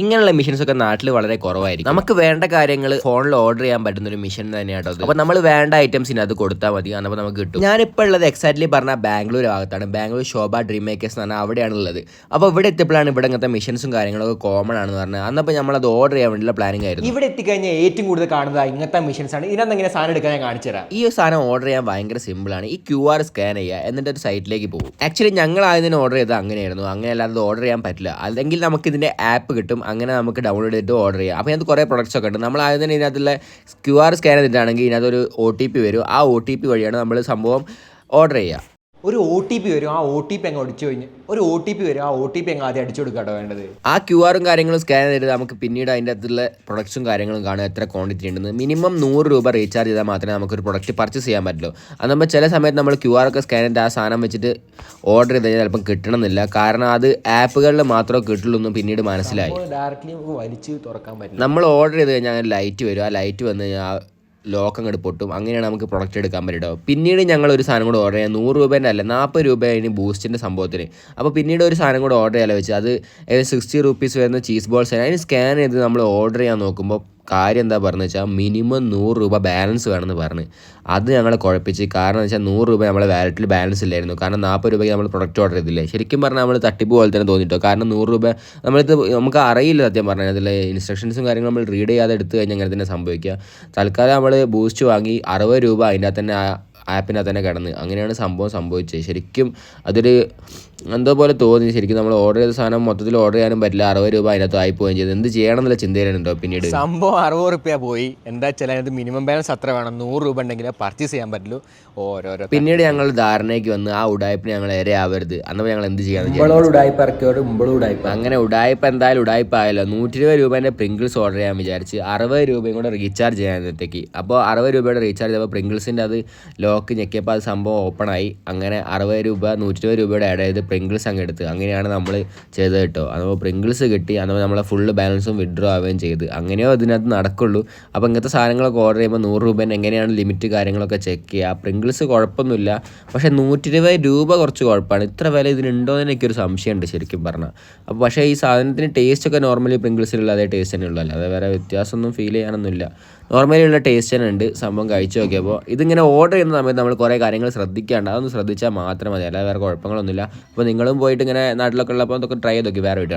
ഇങ്ങനെയുള്ള മെഷീൻസ് ഒക്കെ നാട്ടിൽ വളരെ കുറവായിരിക്കും. നമുക്ക് വേണ്ട കാര്യങ്ങൾ ഫോണിൽ ഓർഡർ ചെയ്യാൻ പറ്റുന്ന ഒരു മെഷീൻ തന്നെയാട്ടോ അത്. അപ്പൊ നമ്മൾ വേണ്ട ഐറ്റംസിന് അത് കൊടുത്താൽ മതി. അപ്പോൾ നമുക്ക് കിട്ടും. ഞാനിപ്പോൾ ഉള്ളത് എക്സാക്ട്ലി പറഞ്ഞാൽ ബാംഗ്ലൂർ ഭാഗത്താണ്. ബാംഗ്ലൂർ ശോഭ ഡ്രീം മേക്കേഴ്സ് എന്ന് പറഞ്ഞാൽ അവിടെയാണ് ഉള്ളത്. അപ്പോൾ ഇവിടെ എത്തിയപ്പോഴാണ് ഇവിടെ ഇങ്ങനത്തെ മെഷീൻസും കാര്യങ്ങളൊക്കെ കോമൺ ആണെന്ന് പറഞ്ഞാൽ അന്നപ്പോൾ നമ്മൾ അത് ഓർഡർ ചെയ്യാൻ വേണ്ടിയുള്ള പ്ലാനിങ് ആയിരുന്നു. ഇവിടെ എത്തിക്കഴിഞ്ഞാൽ ഏറ്റവും കൂടുതൽ കാണുന്നത് ഇങ്ങനത്തെ മെഷീൻസ് ആണ്. ഇതിനകത്ത് എങ്ങനെ സാധനം എടുക്കാൻ ഞാൻ കാണിച്ചു തരാം. ഈ ഒരു സാധനം ഓർഡർ ചെയ്യാൻ ഭയങ്കര സിമ്പിളാണ് ഈ ക്യു ആർ സ്കാൻ ചെയ്യുക എന്നിട്ട് ഒരു സൈറ്റിലേക്ക് പോകും. ആക്ച്വലി ഞങ്ങൾ ആദ്യം ഓർഡർ ചെയ്തത് അങ്ങനെയായിരുന്നു. അങ്ങനെ അല്ലാതെ ഓർഡർ ചെയ്യാൻ പറ്റില്ല. അല്ലെങ്കിൽ നമുക്ക് ഇതിന്റെ ആപ്പ് കിട്ടും. അങ്ങനെ നമുക്ക് ഡൗൺലോഡ് ചെയ്തിട്ട് ഓർഡർ ചെയ്യാം. അപ്പോൾ ഇതിനകത്ത് കുറേ പ്രൊഡക്ട്സ് ഒക്കെ ഉണ്ട്. നമ്മൾ ആദ്യം തന്നെ ഇതിനകത്തുള്ള ക്യു ആർ സ്കാൻ ചെയ്തിട്ടാണെങ്കിൽ ഇതിനകത്തൊരു ഒ ടി പി വരും. ആ ഒ ടി പി വഴിയാണ് നമ്മൾ സംഭവം ഓർഡർ ചെയ്യുക. ഒരു ഒ ടി പി വരും. ആ ഒ ടി പി അങ്ങ് അടിച്ചു കഴിഞ്ഞ്. ഒരു ഒ ടി പി വരും. ആ ഒ ടി പി അങ്ങ് ആദ്യം അടിച്ചു കൊടുക്കാട്ടോ വേണ്ടത്. ആ ക്യു ആറും കാര്യങ്ങളും സ്കാൻ ചെയ്തിട്ട് നമുക്ക് പിന്നീട് അതിന്റെ അകത്തുള്ള പ്രൊഡക്ട്സും കാര്യങ്ങളും കാണുക എത്ര ക്വാണ്ടിറ്റി ഉണ്ടെന്ന്. മിനിമം നൂറ് രൂപ റീചാർജ് ചെയ്താൽ മാത്രമേ നമുക്ക് ഒരു പ്രൊഡക്റ്റ് പർച്ചേസ് ചെയ്യാൻ പറ്റുള്ളൂ. അത് നമ്മൾ ചില സമയത്ത് നമ്മൾ ക്യു ആർ ഒക്കെ സ്കാൻ ചെയ്തിട്ട് ആ സാധനം വെച്ചിട്ട് ഓർഡർ ചെയ്ത് കഴിഞ്ഞാൽ ചിലപ്പം കിട്ടണമെന്നില്ല. കാരണം അത് ആപ്പുകളിൽ മാത്രമേ കിട്ടുള്ളൂ എന്ന് പിന്നീട് മനസ്സിലായി. ഡയറക്റ്റ്ലി നമുക്ക് വലിച്ച് തുറക്കാൻ പറ്റില്ല. നമ്മൾ ഓർഡർ ചെയ്ത് കഴിഞ്ഞാൽ ലൈറ്റ് വരും. ആ ലൈറ്റ് വന്ന് കഴിഞ്ഞാൽ ലോക്ക് അങ്ങോട്ട് പൊട്ടും. അങ്ങനെയാണ് നമുക്ക് പ്രൊഡക്റ്റ് എടുക്കാൻ പറ്റുമോ പിന്നീട് ഞങ്ങൾ ഒരു സാധനം കൂടെ ഓർഡർ ചെയ്യാം നൂറ് രൂപേന്റെ അല്ല നാൽപ്പത് രൂപ അതിന് ബൂസ്റ്റിന്റെ സംഭവത്തിന്. അപ്പോൾ പിന്നീട് ഒരു സാധനം കൂടെ ഓർഡർ ചെയ്യാൻ വെച്ച് അത് സിക്സ്റ്റി റുപ്പീസ് വരുന്ന ചീസ് ബോൾസ് അതിന് സ്കാൻ ചെയ്ത് നമ്മൾ ഓർഡർ ചെയ്യാൻ നോക്കുമ്പോൾ കാര്യം എന്താ പറഞ്ഞു വെച്ചാൽ മിനിമം നൂറ് രൂപ ബാലൻസ് വേണമെന്ന് പറഞ്ഞ്. അത് ഞങ്ങളെ കുഴപ്പിച്ച്. കാരണം എന്ന് വെച്ചാൽ നൂറ് രൂപ നമ്മളെ വാലറ്റിൽ ബാലൻസ് ഇല്ലായിരുന്നു. കാരണം നാൽപ്പത് രൂപയ്ക്ക് നമ്മൾ പ്രൊഡക്റ്റ് ഓർഡർ ചെയ്തില്ലേ? ശരിക്കും പറഞ്ഞാൽ നമ്മൾ തട്ടിപ്പ് പോലെ തന്നെ തോന്നിട്ടോ? കാരണം നൂറ് രൂപ നമ്മളിത് നമുക്ക് അറിയില്ല സത്യം പറഞ്ഞാൽ അതിലെ ഇൻസ്ട്രക്ഷൻസും കാര്യങ്ങളും നമ്മൾ റീഡ് ചെയ്യാതെ എടുത്തു കഴിഞ്ഞാൽ അങ്ങനെ തന്നെ സംഭവിക്കുക തൽക്കാലം നമ്മൾ ബൂസ്റ്റ് വാങ്ങി അറുപത് രൂപ അതിന്റെ തന്നെ ആപ്പിനകത്ത് തന്നെ കിടന്ന്. അങ്ങനെയാണ് സംഭവം സംഭവിച്ചത്. ശരിക്കും അതൊരു എന്തോ പോലെ തോന്നി. ശരിക്കും നമ്മൾ ഓർഡർ ചെയ്ത സാധനം മൊത്തത്തിൽ ഓർഡർ ചെയ്യാനും പറ്റില്ല. അറുപത് രൂപ അതിനകത്ത് ആയി പോവുകയും ചെയ്തു. എന്ത് ചെയ്യണം എന്നുള്ള ചിന്തയിലുണ്ടോ പിന്നീട്? സംഭവം അറുപത് റുപ്യ പോയി. എന്താ വെച്ചാൽ അതിനകത്ത് മിനിമം ബാലൻസ് അത്ര വേണം. നൂറ് രൂപ ഉണ്ടെങ്കിൽ പർച്ചേസ് ചെയ്യാൻ പറ്റുള്ളൂ. ഓരോരോ പിന്നീട് ഞങ്ങൾ ധാരണയ്ക്ക് വന്ന് ആ ഉടായ്പിന് ഞങ്ങൾ ഏറെ ആവരുത് അന്നപ്പോൾ ഞങ്ങൾ എന്ത്. ഇമ്പളോട് ഉടായ്പ ഇറക്കിയോട് ഉടായ്പ അങ്ങനെ ഉടായ്പ എന്തായാലും ഉടായ്പ ആയല്ലോ. നൂറ്റി ഇരുപത് രൂപേന്റെ പ്രിങ്കിൾസ് ഓർഡർ ചെയ്യാൻ വിചാരിച്ച് അറുപത് രൂപയും കൂടെ റീചാർജ് ചെയ്യാനത്തേക്ക് അപ്പോൾ അറുപത് രൂപയുടെ റീചാർജ് ചെയ്തപ്പോൾ പ്രിങ്കിൾസിന്റെ അത് ലോക്ക് ഞെക്കിയപ്പോൾ അത് സംഭവം ഓപ്പൺ ആയി. അങ്ങനെ അറുപത് രൂപ നൂറ്റി ഇരുപത് രൂപയുടെ ആഡ് ചെയ്ത് പ്രിങ്കിൾസ് അങ്ങ് എടുത്ത്. അങ്ങനെയാണ് നമ്മൾ ചെയ്തത് കേട്ടോ. അപ്പോൾ പ്രിങ്കിൾസ് കിട്ടി. അത് നമ്മളെ ഫുള്ള് ബാലൻസും വിഡ്രോ ആവുകയും ചെയ്ത്. അങ്ങനെയോ ഇതിനകത്ത് നടക്കുള്ളൂ. അപ്പോൾ ഇങ്ങനത്തെ സാധനങ്ങളൊക്കെ ഓർഡർ ചെയ്യുമ്പോൾ നൂറ് രൂപേന്റെ എങ്ങനെയാണ് ലിമിറ്റ് കാര്യങ്ങളൊക്കെ ചെക്ക് ചെയ്യുക. പ്രിങ്കിൾസ് കുഴപ്പമൊന്നുമില്ല. പക്ഷേ നൂറ്റി ഇരുപത് രൂപ കുറച്ച് കുഴപ്പമാണ്. ഇത്ര വില ഇതിനുണ്ടോ എന്ന് എനിക്കൊരു സംശയമുണ്ട് ശരിക്കും പറഞ്ഞാൽ അപ്പോൾ പക്ഷേ ഈ സാധനത്തിന് ടേസ്റ്റ് ഒക്കെ നോർമലി പ്രിങ്കിൾസിലുള്ള അതേ ടേസ്റ്റ് തന്നെ ഉള്ളൂ. അല്ലാതെ വേറെ വ്യത്യാസമൊന്നും ഫീൽ ചെയ്യാനൊന്നുമില്ല. നോർമലി ഉള്ള ടേസ്റ്റ് തന്നെ ഉണ്ട്. സംഭവം കഴിച്ചു നോക്കിയപ്പോൾ ഇതിങ്ങനെ ഓർഡർ ചെയ്യുന്ന സമയത്ത് നമ്മൾ കുറേ കാര്യങ്ങൾ ശ്രദ്ധിക്കേണ്ട. അതൊന്ന് ശ്രദ്ധിച്ചാൽ മാത്രം മതി. അല്ലാതെ വേറെ കുഴപ്പങ്ങളൊന്നുമില്ല. അപ്പോൾ നിങ്ങളും പോയിട്ട് ഇങ്ങനെ നാട്ടിലൊക്കെ ഉള്ളപ്പോൾ അതൊക്കെ ട്രൈ ചെയ്ത് നോക്കി. വേറെ വീട്ടാണ്